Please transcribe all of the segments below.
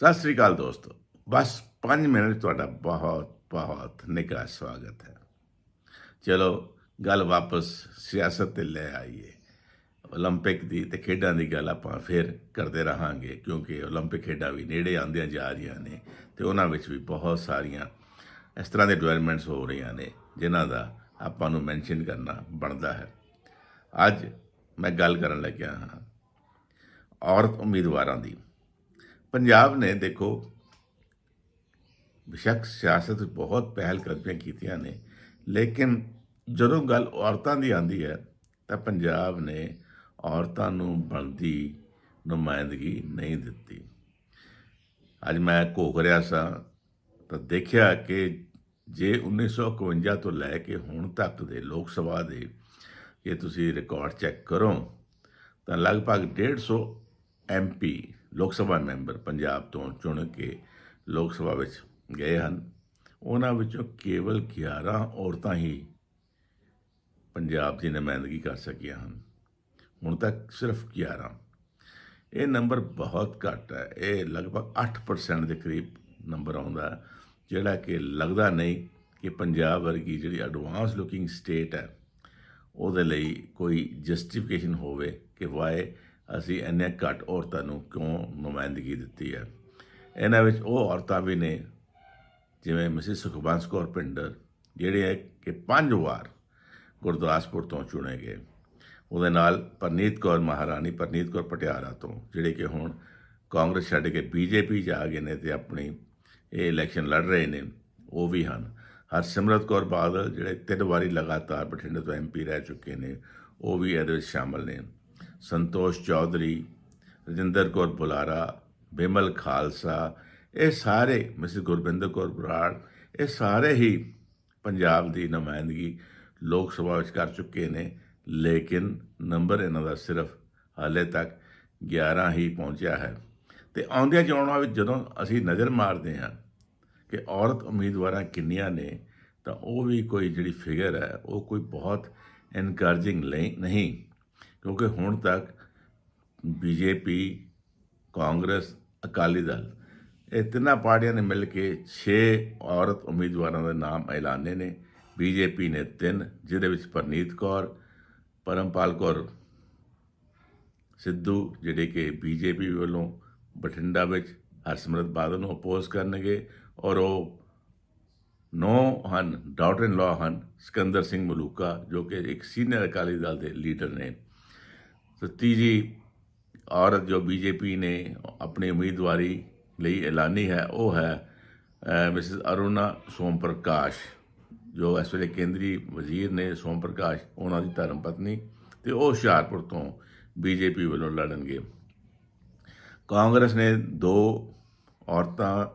ਸਤਿ ਸ੍ਰੀ ਅਕਾਲ ਦੋਸਤੋ ਬਸ 5 ਮਿੰਟ ਤੁਹਾਡਾ ਬਹੁਤ ਬਹੁਤ ਨਿੱਘਾ ਸਵਾਗਤ ਹੈ ਚਲੋ ਗੱਲ ਵਾਪਸ ਸਿਆਸਤ ਤੇ ਲੈ ਆਈਏ 올림픽 ਦੀ ਤੇ ਖੇਡਾਂ ਦੀ ਗੱਲ ਆਪਾਂ ਫਿਰ ਕਰਦੇ ਰਹਾਂਗੇ ਕਿਉਂਕਿ 올림픽 ਖੇਡਾਂ ਵੀ ਨੇੜੇ ਆਉਂਦੀਆਂ ਜਾ ਰਹੀਆਂ ਨੇ ਤੇ ਉਹਨਾਂ ਵਿੱਚ ਵੀ ਬਹੁਤ ਸਾਰੀਆਂ ਇਸ ਤਰ੍ਹਾਂ ਦੇ ਡਿਵੈਲਪਮੈਂਟਸ ਹੋ ਰਹੀਆਂ ਨੇ ਜਿਨ੍ਹਾਂ ਦਾ ਆਪਾਂ ਨੂੰ ਮੈਂਸ਼ਨ ਕਰਨਾ ਬਣਦਾ ਹੈ ਅੱਜ ਮੈਂ ਗੱਲ ਕਰਨ ਲੱਗਿਆ ਹਾਂ ਔਰਤ ਉਮੀਦਵਾਰਾਂ ਦੀ ਪੰਜਾਬ ਨੇ ਦੇਖੋ, ਬਿਸ਼ੱਕ ਸਿਆਸਤ ਬਹੁਤ ਪਹਿਲ ਕਦਮੀਆਂ ਕੀਤੀਆਂ ਨੇ, ਲੇਕਿਨ ਜਦੋਂ ਗੱਲ ਔਰਤਾਂ ਦੀ ਆਂਦੀ ਹੈ, ਤਾਂ ਪੰਜਾਬ ਨੇ ਔਰਤਾਂ ਨੂੰ ਬਣਦੀ ਨੁਮਾਇੰਦਗੀ ਨਹੀਂ ਦਿੱਤੀ। ਅੱਜ ਮੈਂ ਘੋਖ ਰਿਹਾ ਸਾਂ, ਤਾਂ ਦੇਖਿਆ ਕਿ ਜੇ 1951 ਤੋਂ ਲੈ ਕੇ ਹੁਣ ਤੱਕ ਦੇ ਲੋਕ ਸਭਾ ਦੇ ਜੇ ਤੁਸੀਂ ਰਿਕਾਰਡ ਚੈੱਕ ਕਰੋ, ਤਾਂ ਲਗਭਗ 150 ਐਮਪੀ ਲੋਕ ਸਭਾ ਮੈਂਬਰ ਪੰਜਾਬ ਤੋਂ ਚੁਣ ਕੇ ਲੋਕ ਸਭਾ ਵਿੱਚ ਗਏ ਹਨ। ਉਹਨਾਂ ਵਿੱਚੋਂ ਕੇਵਲ 11 ਔਰਤਾਂ ਹੀ ਪੰਜਾਬ ਦੀ ਨੁਮਾਇੰਦਗੀ ਕਰ ਸਕੀਆਂ ਹਨ। ਹੁਣ ਤੱਕ ਸਿਰਫ 11 ਇਹ ਨੰਬਰ ਬਹੁਤ ਘੱਟ ਹੈ। ਇਹ ਲਗਭਗ 8% ਦੇ ਕਰੀਬ ਨੰਬਰ ਆਉਂਦਾ ਜਿਹੜਾ ਕਿ ਲੱਗਦਾ ਨਹੀਂ ਕਿ ਪੰਜਾਬ ਵਰਗੀ ਜਿਹੜੀ ਐਡਵਾਂਸ ਲੁਕਿੰਗ ਸਟੇਟ ਹੈ, ਉਹਦੇ ਲਈ ਕੋਈ ਜਸਟੀਫਿਕੇਸ਼ਨ ਹੋਵੇ ਕਿ ਵਾਏ ਅਸੀਂ ਇੰਨੇ ਘੱਟ ਔਰਤਾਂ ਨੂੰ ਕਿਉਂ ਨੁਮਾਇੰਦਗੀ ਦਿੱਤੀ ਹੈ? ਇਹਨਾਂ ਵਿੱਚ ਉਹ ਔਰਤਾਂ ਵੀ ਨੇ, ਜਿਵੇਂ ਮਿਸਿਸ ਸੁਖਬੰਸ ਕੌਰ ਪਿੰਡਰ ਜਿਹੜੇ ਹੈ ਕਿ ਪੰਜ ਵਾਰ ਗੁਰਦਾਸਪੁਰ ਤੋਂ ਚੁਣੇ ਗਏ। ਉਹਦੇ ਨਾਲ ਪਰਨੀਤ ਕੌਰ ਮਹਾਰਾਣੀ, ਪਰਨੀਤ ਕੌਰ ਪਟਿਆਲਾ ਤੋਂ, ਜਿਹੜੇ ਕਿ ਹੁਣ ਕਾਂਗਰਸ ਛੱਡ ਕੇ ਬੀਜੇਪੀ 'ਚ ਆ ਗਏ ਨੇ ਤੇ ਆਪਣੀ ਇਹ ਇਲੈਕਸ਼ਨ ਲੜ ਰਹੇ ਨੇ, ਉਹ ਵੀ ਹਨ। ਹਰਸਿਮਰਤ ਕੌਰ ਬਾਦਲ, ਜਿਹੜੇ ਤਿੰਨ ਵਾਰੀ ਲਗਾਤਾਰ ਬਠਿੰਡੇ ਤੋਂ ਐਮਪੀ ਰਹਿ ਚੁੱਕੇ ਨੇ, ਉਹ ਵੀ ਇਹਦੇ ਵਿੱਚ ਸ਼ਾਮਲ ਨੇ। ਸੰਤੋਸ਼ ਚੌਧਰੀ, ਰਜਿੰਦਰ ਕੌਰ ਬੁਲਾਰਾ, ਬੇਮਲ ਖਾਲਸਾ, ਇਹ ਸਾਰੇ, ਮਿਸਿਸ ਗੁਰਬਿੰਦਰ ਕੌਰ ਬਰਾੜ ਇਹ ਸਾਰੇ ਹੀ ਪੰਜਾਬ ਦੀ ਨੁਮਾਇੰਦਗੀ ਲੋਕ ਸਭਾ ਵਿੱਚ ਕਰ ਚੁੱਕੇ ਨੇ, ਲੇਕਿਨ ਨੰਬਰ ਇਹਨਾਂ ਦਾ ਸਿਰਫ ਹਾਲੇ ਤੱਕ 11 ਹੀ ਪਹੁੰਚਿਆ ਹੈ। ਤੇ ਆਉਂਦੀਆਂ ਚੋਣਾਂ ਵਿੱਚ ਜਦੋਂ ਅਸੀਂ ਨਜ਼ਰ ਮਾਰਦੇ ਹਾਂ ਕਿ ਔਰਤ ਉਮੀਦਵਾਰਾਂ ਕਿੰਨੀਆਂ ਨੇ, ਤਾਂ ਉਹ ਵੀ ਕੋਈ ਜਿਹੜੀ ਫਿਗਰ ਹੈ, ਉਹ ਕੋਈ ਬਹੁਤ ਐਨਕਰੇਜਿੰਗ ਨਹੀਂ। ਕਿਉਂਕਿ ਹੁਣ ਤੱਕ ਬੀਜੇਪੀ, ਕਾਂਗਰਸ, ਅਕਾਲੀ ਦਲ ਇਹ ਤਿੰਨਾਂ ਪਾਰਟੀਆਂ ਨੇ ਮਿਲ ਕੇ 6 ਔਰਤ ਉਮੀਦਵਾਰਾਂ ਦੇ ਨਾਮ ਐਲਾਨੇ ਨੇ। ਬੀਜੇਪੀ ਨੇ ਤਿੰਨ, ਜਿਹਦੇ ਵਿੱਚ ਪਰਨੀਤ ਕੌਰ, ਪਰਮਪਾਲ ਕੌਰ ਸਿੱਧੂ, ਜਿਹੜੇ ਕਿ ਬੀਜੇਪੀ ਵੱਲੋਂ ਬਠਿੰਡਾ ਵਿੱਚ ਹਰਸਿਮਰਤ ਬਾਦਲ ਨੂੰ ਅਪੋਜ਼ ਕਰਨਗੇ ਔਰ ਉਹ ਨੌ ਹਨ ਡਾਟਰ ਇਨ ਲਾ ਹਨ, ਸਿਕੰਦਰ ਸਿੰਘ ਮਲੂਕਾ, ਜੋ ਕਿ ਇੱਕ ਸੀਨੀਅਰ ਅਕਾਲੀ ਦਲ ਦੇ ਲੀਡਰ ਨੇ। ਤੇ ਤੀਜੀ ਔਰਤ ਜੋ ਬੀਜੇਪੀ ਨੇ ਆਪਣੀ ਉਮੀਦਵਾਰੀ ਲਈ ਐਲਾਨੀ ਹੈ, ਉਹ ਹੈ ਮਿਸਿਸ ਅਰੁਣਾ ਸੋਮ ਪ੍ਰਕਾਸ਼ ਜੋ ਇਸ ਵੇਲੇ ਕੇਂਦਰੀ ਵਜ਼ੀਰ ਨੇ ਸੋਮ ਪ੍ਰਕਾਸ਼ ਉਹਨਾਂ ਦੀ ਧਰਮ ਪਤਨੀ ਤੇ ਉਹ ਹੁਸ਼ਿਆਰਪੁਰ ਤੋਂ ਬੀਜੇਪੀ ਵੱਲੋਂ ਲੜਨਗੇ। ਕਾਂਗਰਸ ਨੇ ਦੋ ਔਰਤਾਂ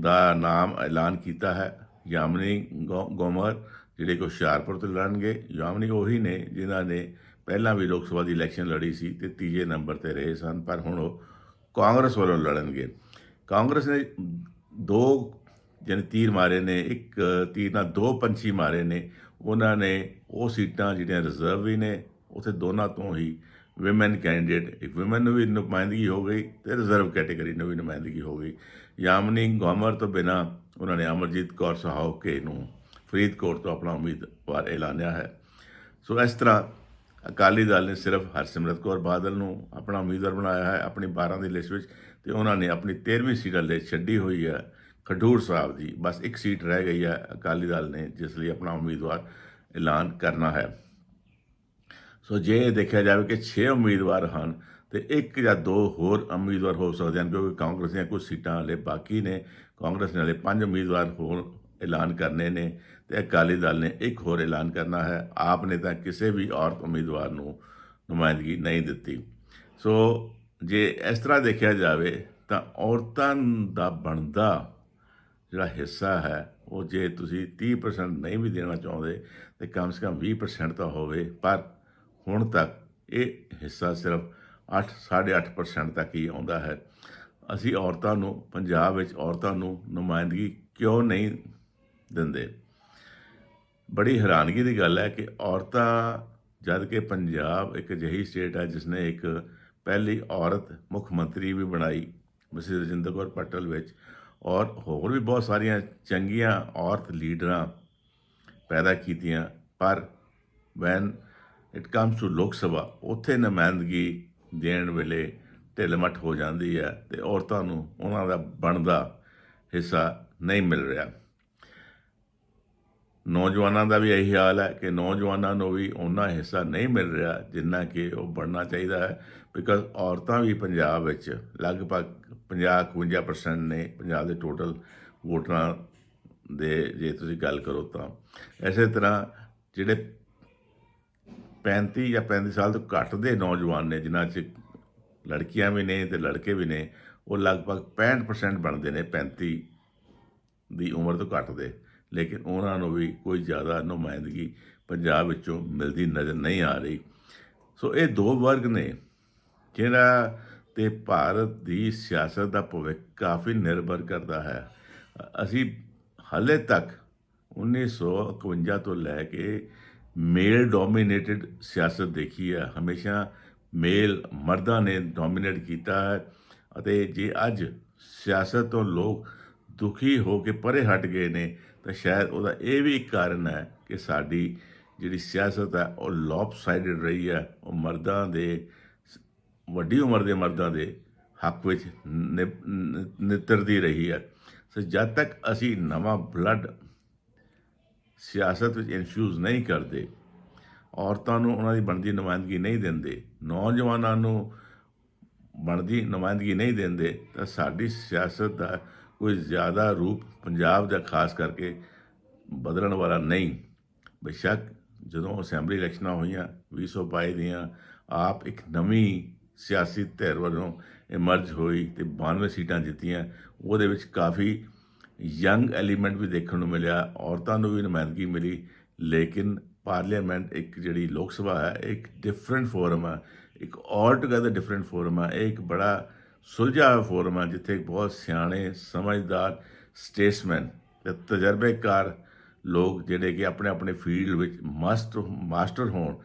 ਦਾ ਨਾਮ ਐਲਾਨ ਕੀਤਾ ਹੈ, ਯਾਮਨੀ ਗੋ- ਗੋਮਰ, ਜਿਹੜੇ ਕਿ ਹੁਸ਼ਿਆਰਪੁਰ ਤੋਂ ਲੜਨਗੇ। ਯਾਮਨੀ ਉਹੀ ਨੇ, ਜਿਨ੍ਹਾਂ ਨੇ ਪਹਿਲਾਂ ਵੀ ਲੋਕ ਸਭਾ ਦੀ ਇਲੈਕਸ਼ਨ ਲੜੀ ਸੀ ਤੇ ਤੀਜੇ ਨੰਬਰ ਤੇ ਰਹੇ ਸਨ, ਪਰ ਹੁਣ ਉਹ ਕਾਂਗਰਸ ਵੱਲੋਂ ਲੜਨਗੇ। ਕਾਂਗਰਸ ਨੇ ਦੋ ਜਿਹਨੇ ਤੀਰ ਮਾਰੇ ਨੇ, ਇੱਕ ਤੀਰ ਨਾਲ ਦੋ ਪੰਛੀ ਮਾਰੇ ਨੇ। ਉਹਨਾਂ ਨੇ ਉਹ ਸੀਟਾਂ ਜਿਹੜੀਆਂ ਰਿਜ਼ਰਵ ਵੀ ਨੇ, ਉਥੇ ਦੋਨਾਂ ਤੋਂ ਹੀ ਔਮਨ ਕੈਂਡੀਡੇਟ ਇੱਕ ਔਮਨ ਨੂੰ ਵੀ ਨੁਮਾਇੰਦਗੀ ਹੋ ਗਈ ਤੇ ਰਿਜ਼ਰਵ ਕੈਟਾਗਰੀ ਨੂੰ ਵੀ ਨੁਮਾਇੰਦਗੀ ਹੋ ਗਈ। ਯਾਮਨੀ ਗੋਮਰ ਤੋਂ ਬਿਨਾ ਉਹਨਾਂ ਨੇ ਅਮਰਜੀਤ ਕੌਰ ਸਹਾਉਕੇ ਨੂੰ ਫਰੀਦਕੋਟ ਤੋਂ ਆਪਣਾ ਉਮੀਦਵਾਰ ਐਲਾਨਿਆ ਹੈ। ਸੋ ਇਸ ਤਰ੍ਹਾਂ ਅਕਾਲੀ ਦਲ ਨੇ ਸਿਰਫ ਹਰਸਿਮਰਤ ਕੌਰ ਬਾਦਲ ਨੂੰ ਆਪਣਾ ਉਮੀਦਵਾਰ ਬਣਾਇਆ ਹੈ, ਆਪਣੀ 12 ਦੀ ਲਿਸਟ ਵਿੱਚ ਤੇ ਉਹਨਾਂ ਨੇ ਆਪਣੀ 13ਵੀਂ ਸੀਟ ਲਈ ਛੱਡੀ ਹੋਈ ਹੈ ਖਡੂਰ ਸਾਹਿਬ ਦੀ। ਬਸ ਇੱਕ ਸੀਟ ਰਹਿ ਗਈ ਹੈ ਅਕਾਲੀ ਦਲ ਨੇ, ਜਿਸ ਲਈ ਆਪਣਾ ਉਮੀਦਵਾਰ ਐਲਾਨ ਕਰਨਾ ਹੈ। ਸੋ ਜੇ ਇਹ ਦੇਖਿਆ ਜਾਵੇ ਕਿ 6 ਉਮੀਦਵਾਰ ਹਨ ਤੇ ਇੱਕ ਜਾਂ ਦੋ ਹੋਰ ਉਮੀਦਵਾਰ ਹੋ ਸਕਦੇ ਹਨ, ਕਿਉਂਕਿ ਕਾਂਗਰਸ ਦੀਆਂ ਕੁਝ ਸੀਟਾਂ ਹਲੇ ਬਾਕੀ ਨੇ। ਕਾਂਗਰਸ ਨੇ ਹਲੇ ਪੰਜ ਉਮੀਦਵਾਰ ਹੋਰ ਐਲਾਨ ਕਰਨੇ ਨੇ ਤੇ ਅਕਾਲੀ ਦਲ ਨੇ ਇੱਕ ਹੋਰ ਐਲਾਨ ਕਰਨਾ ਹੈ। ਆਪ ਨੇ ਤਾਂ ਕਿਸੇ ਵੀ ਔਰਤ ਉਮੀਦਵਾਰ ਨੂੰ ਨੁਮਾਇੰਦਗੀ ਨਹੀਂ ਦਿੱਤੀ। ਸੋ ਜੇ ਇਸ ਤਰ੍ਹਾਂ ਦੇਖਿਆ ਜਾਵੇ ਤਾਂ ਔਰਤਾਂ ਦਾ ਬਣਦਾ ਜਿਹੜਾ ਹਿੱਸਾ ਹੈ, ਉਹ ਜੇ ਤੁਸੀਂ 30% ਨਹੀਂ ਵੀ ਦੇਣਾ ਚਾਹੁੰਦੇ ਤੇ ਕਮ ਸੇ ਕਮ 20% ਤਾਂ ਹੋਵੇ, ਪਰ ਹੁਣ ਤੱਕ ਇਹ ਹਿੱਸਾ ਸਿਰਫ 8 8.5% ਤੱਕ ਹੀ ਆਉਂਦਾ ਹੈ। ਅਸੀਂ ਔਰਤਾਂ ਨੂੰ, ਪੰਜਾਬ ਵਿੱਚ ਔਰਤਾਂ ਨੂੰ ਨੁਮਾਇੰਦਗੀ ਕਿਉਂ ਨਹੀਂ ਦਿੰਦੇ। ਬੜੀ ਹੈਰਾਨਗੀ ਦੀ ਗੱਲ ਹੈ ਕਿ ਔਰਤਾਂ, ਜਦ ਕਿ ਪੰਜਾਬ ਇੱਕ ਅਜਿਹੀ ਸਟੇਟ ਹੈ ਜਿਸ ਨੇ ਇੱਕ ਪਹਿਲੀ ਔਰਤ ਮੁੱਖ ਮੰਤਰੀ ਵੀ ਬਣਾਈ ਮਿਸਿਸ ਰਜਿੰਦਰ ਕੌਰ ਪਟਲ ਵਿੱਚ, ਔਰ ਹੋਰ ਵੀ ਬਹੁਤ ਸਾਰੀਆਂ ਚੰਗੀਆਂ ਔਰਤ ਲੀਡਰਾਂ ਪੈਦਾ ਕੀਤੀਆਂ। ਪਰ ਵੈਨ ਇਟ ਕਮਸ ਟੂ ਲੋਕ ਸਭਾ, ਉੱਥੇ ਨੁਮਾਇੰਦਗੀ ਦੇਣ ਵੇਲੇ ਢਿੱਲ-ਮੱਠ ਹੋ ਜਾਂਦੀ ਹੈ ਤੇ ਔਰਤਾਂ ਨੂੰ ਉਹਨਾਂ ਦਾ ਬਣਦਾ ਹਿੱਸਾ ਨਹੀਂ ਮਿਲ ਰਿਹਾ। ਨੌਜਵਾਨਾਂ ਦਾ ਵੀ ਇਹੀ ਹਾਲ ਹੈ ਕਿ ਨੌਜਵਾਨਾਂ ਨੂੰ ਵੀ ਉਹਨਾਂ ਹਿੱਸਾ ਨਹੀਂ ਮਿਲ ਰਿਹਾ ਜਿੰਨਾ ਕਿ ਉਹ ਬਣਨਾ ਚਾਹੀਦਾ ਹੈ ਬਿਕਾਜ਼ ਔਰਤਾਂ ਵੀ ਪੰਜਾਬ ਵਿੱਚ ਲਗਭਗ 50-51% ਨੇ ਪੰਜਾਬ ਦੇ ਟੋਟਲ ਵੋਟਰਾਂ ਦੇ ਜੇ ਤੁਸੀਂ ਗੱਲ ਕਰੋ ਤਾਂ। ਐਸੇ ਤਰ੍ਹਾਂ ਜਿਹੜੇ 35 ਜਾਂ 35 ਸਾਲ ਤੋਂ ਘੱਟ ਦੇ ਨੌਜਵਾਨ ਨੇ, ਜਿਨ੍ਹਾਂ 'ਚ ਲੜਕੀਆਂ ਵੀ ਨੇ ਤੇ ਲੜਕੇ ਵੀ ਨੇ, ਉਹ ਲਗਭਗ 65% ਬਣਦੇ ਨੇ 35 ਦੀ ਉਮਰ ਤੋਂ ਘੱਟ ਦੇ। ਲੇਕਿਨ ਉਹਨਾਂ ਨੂੰ ਵੀ ਕੋਈ ਜ਼ਿਆਦਾ ਨੁਮਾਇੰਦਗੀ ਪੰਜਾਬ ਵਿੱਚੋਂ ਮਿਲਦੀ ਨਜ਼ਰ ਨਹੀਂ ਆ ਰਹੀ। ਸੋ ਇਹ ਦੋ ਵਰਗ ਨੇ ਜਿਹੜਾ ਤੇ ਭਾਰਤ ਦੀ ਸਿਆਸਤ ਦਾ ਭਵਿੱਖ ਕਾਫੀ ਨਿਰਭਰ ਕਰਦਾ ਹੈ। ਅਸੀਂ ਹਾਲੇ ਤੱਕ 1951 ਤੋਂ ਲੈ ਕੇ ਮੇਲ ਡੋਮੀਨੇਟਡ ਸਿਆਸਤ ਦੇਖੀ ਹੈ। ਹਮੇਸ਼ਾ ਮੇਲ ਮਰਦਾਂ ਨੇ ਡੋਮੀਨੇਟ ਕੀਤਾ ਹੈ ਅਤੇ ਜੇ ਅੱਜ ਸਿਆਸਤ ਤੋਂ ਲੋਕ ਦੁਖੀ ਹੋ ਕੇ ਪਰੇ ਹਟ ਗਏ ਨੇ ਤਾਂ ਸ਼ਾਇਦ ਉਹਦਾ ਇਹ ਵੀ ਇੱਕ ਕਾਰਨ ਹੈ ਕਿ ਸਾਡੀ ਜਿਹੜੀ ਸਿਆਸਤ ਹੈ, ਉਹ ਲੌਪਸਾਈਡਡ ਰਹੀ ਹੈ। ਉਹ ਮਰਦਾਂ ਦੇ, ਵੱਡੀ ਉਮਰ ਦੇ ਮਰਦਾਂ ਦੇ ਹੱਕ ਵਿੱਚ ਨਿ- ਨਿੱਤਰਦੀ ਰਹੀ ਹੈ ਸੋ ਜਦ ਤੱਕ ਅਸੀਂ ਨਵਾਂ ਬਲੱਡ ਸਿਆਸਤ ਵਿੱਚ ਇਨਫਿਊਜ਼ ਨਹੀਂ ਕਰਦੇ, ਔਰਤਾਂ ਨੂੰ ਉਹਨਾਂ ਦੀ ਬਣਦੀ ਨੁਮਾਇੰਦਗੀ ਨਹੀਂ ਦਿੰਦੇ, ਨੌਜਵਾਨਾਂ ਨੂੰ ਬਣਦੀ ਨੁਮਾਇੰਦਗੀ ਨਹੀਂ ਦਿੰਦੇ, ਤਾਂ ਸਾਡੀ ਸਿਆਸਤ ਦਾ ਕੋਈ ਜ਼ਿਆਦਾ ਰੂਪ ਪੰਜਾਬ ਦਾ ਖਾਸ ਕਰਕੇ ਬਦਲਣ ਵਾਲਾ ਨਹੀਂ। ਬੇਸ਼ੱਕ ਜਦੋਂ ਅਸੈਂਬਲੀ ਇਲੈਕਸ਼ਨਾਂ ਹੋਈਆਂ 2022 ਦੀਆਂ, ਆਪ ਇੱਕ ਨਵੀਂ ਸਿਆਸੀ ਧਿਰ ਵੱਲੋਂ ਇਮਰਜ ਹੋਈ ਤੇ 92 ਸੀਟਾਂ ਜਿੱਤੀਆਂ, ਉਹਦੇ ਵਿੱਚ ਕਾਫੀ ਯੰਗ ਐਲੀਮੈਂਟ ਵੀ ਦੇਖਣ ਨੂੰ ਮਿਲਿਆ, ਔਰਤਾਂ ਨੂੰ ਵੀ ਨੁਮਾਇੰਦਗੀ ਮਿਲੀ, ਲੇਕਿਨ ਪਾਰਲੀਮੈਂਟ ਇੱਕ ਜਿਹੜੀ ਲੋਕ ਸਭਾ ਹੈ ਇੱਕ ਡਿਫਰੈਂਟ ਫੋਰਮ ਹੈ ਇੱਕ ਆਲ ਟੁਗੇਦਰ ਡਿਫਰੈਂਟ ਫੋਰਮ ਹੈ ਇਹ ਇੱਕ ਬੜਾ ਸੁਲਝਾ ਹੋਇਆ ਫੋਰਮ ਹੈ ਜਿੱਥੇ ਬਹੁਤ ਸਿਆਣੇ, ਸਮਝਦਾਰ ਸਟੇਟਸਮੈਨ ਤੇ ਤਜਰਬੇਕਾਰ ਲੋਕ ਜਿਹੜੇ ਕਿ ਆਪਣੇ ਆਪਣੇ ਫੀਲਡ ਵਿੱਚ ਮਾਸਟਰ ਮਾਸਟਰ ਹੋਣ,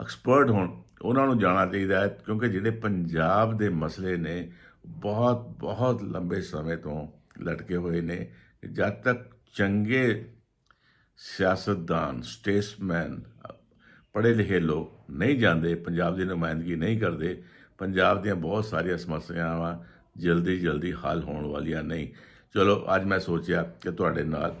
ਐਕਸਪਰਟ ਹੋਣ, ਉਹਨਾਂ ਨੂੰ ਜਾਣਾ ਚਾਹੀਦਾ ਹੈ, ਕਿਉਂਕਿ ਜਿਹੜੇ ਪੰਜਾਬ ਦੇ ਮਸਲੇ ਨੇ, ਬਹੁਤ ਬਹੁਤ ਲੰਬੇ ਸਮੇਂ ਤੋਂ ਲਟਕੇ ਹੋਏ ਨੇ। ਜਦ ਤੱਕ ਚੰਗੇ ਸਿਆਸਤਦਾਨ, ਸਟੇਟਸਮੈਨ, ਪੜ੍ਹੇ ਲਿਖੇ ਲੋਕ ਨਹੀਂ ਜਾਂਦੇ, ਪੰਜਾਬ ਦੀ ਨੁਮਾਇੰਦਗੀ ਨਹੀਂ ਕਰਦੇ ਪੰਜਾਬ ਦੀਆਂ ਬਹੁਤ ਸਾਰੀਆਂ ਸਮੱਸਿਆਵਾਂ ਜਲਦੀ ਜਲਦੀ ਹੱਲ ਹੋਣ ਵਾਲੀਆਂ ਨਹੀਂ ਚਲੋ, ਅੱਜ ਮੈਂ ਸੋਚਿਆ ਕਿ ਤੁਹਾਡੇ ਨਾਲ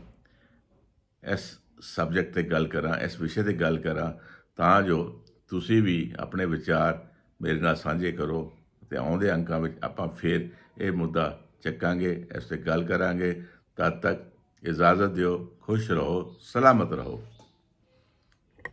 ਇਸ ਸਬਜੈਕਟ ਤੇ ਗੱਲ ਕਰਾਂ, ਇਸ ਵਿਸ਼ੇ ਤੇ ਗੱਲ ਕਰਾਂ, ਤਾਂ ਜੋ ਤੁਸੀਂ ਵੀ ਆਪਣੇ ਵਿਚਾਰ ਮੇਰੇ ਨਾਲ ਸਾਂਝੇ ਕਰੋ ਤੇ ਆਉਂਦੇ ਅੰਕਾਂ ਵਿੱਚ ਆਪਾਂ ਫਿਰ ਇਹ ਮੁੱਦਾ ਚੱਕਾਂਗੇ, ਇਸ ਤੇ ਗੱਲ ਕਰਾਂਗੇ। ਤਦ ਤੱਕ ਇਜਾਜ਼ਤ ਦਿਓ, ਖੁਸ਼ ਰਹੋ, ਸਲਾਮਤ ਰਹੋ।